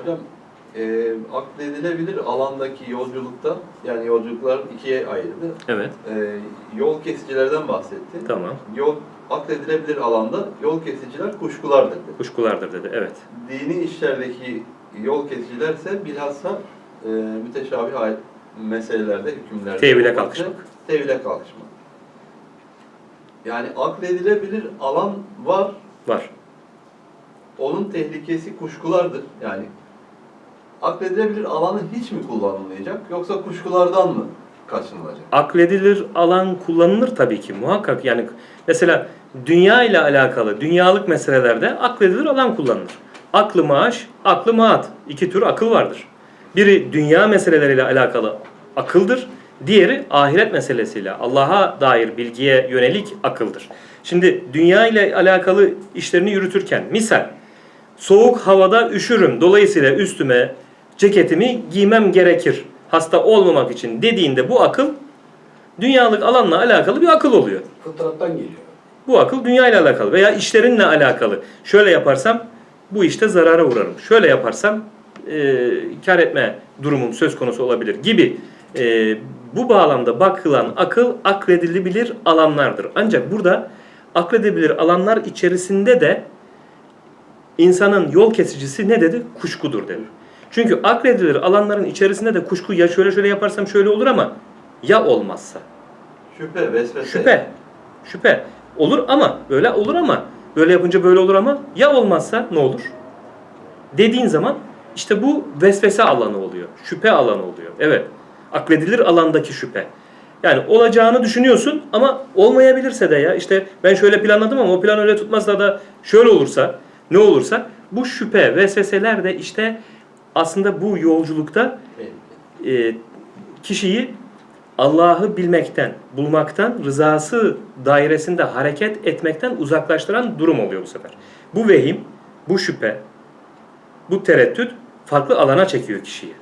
Hocam e, akledilebilir alandaki yolculukta yani yolculuklar ikiye ayrıldı. Evet, E, yol kesicilerden bahsetti. tamam. Yol akledilebilir alanda yol kesiciler kuşkulardır dedi. Kuşkulardır dedi, evet. Dini işlerdeki yol kesicilerse bilhassa e, müteşabih ayet meselelerde, hükümlerde Tevhile kalkışmak. Tevhile kalkışmak. Yani akledilebilir alan var, Var. onun tehlikesi kuşkulardır. Yani akledilebilir alanı hiç mi kullanılmayacak yoksa kuşkulardan mı kaçınılacak? Akledilir alan kullanılır tabii ki muhakkak. Yani mesela dünya ile alakalı, dünyalık meselelerde akledilir alan kullanılır. Aklı maaş, aklı maat. İki tür akıl vardır. Biri dünya meseleleriyle alakalı akıldır. Diğeri ahiret meselesiyle, Allah'a dair bilgiye yönelik akıldır. Şimdi dünya ile alakalı işlerini yürütürken misal soğuk havada üşürüm dolayısıyla üstüme ceketimi giymem gerekir hasta olmamak için dediğinde bu akıl dünyalık alanla alakalı bir akıl oluyor. Fıtrattan geliyor. Bu akıl dünya ile alakalı veya işlerinle alakalı. Şöyle yaparsam bu işte zarara uğrarım. Şöyle yaparsam e, kar etme durumum söz konusu olabilir gibi. E, bu bağlamda bakılan akıl akredilebilir alanlardır. Ancak burada akredilebilir alanlar içerisinde de insanın yol kesicisi ne dedi? Kuşkudur dedi. Çünkü akredilir alanların içerisinde de kuşku ya şöyle şöyle yaparsam şöyle olur ama ya olmazsa. Şüphe, vesvese. Şüphe. Şüphe. Olur ama böyle olur ama böyle yapınca böyle olur ama ya olmazsa ne olur? Dediğin zaman işte bu vesvese alanı oluyor. Şüphe alanı oluyor. Evet. Akledilir alandaki şüphe. Yani olacağını düşünüyorsun ama olmayabilirse de ya işte ben şöyle planladım ama o plan öyle tutmazsa da şöyle olursa ne olursa bu şüphe vesveseler de işte aslında bu yolculukta e, kişiyi Allah'ı bilmekten, bulmaktan, rızası dairesinde hareket etmekten uzaklaştıran durum oluyor bu sefer. Bu vehim, bu şüphe, bu tereddüt farklı alana çekiyor kişiyi.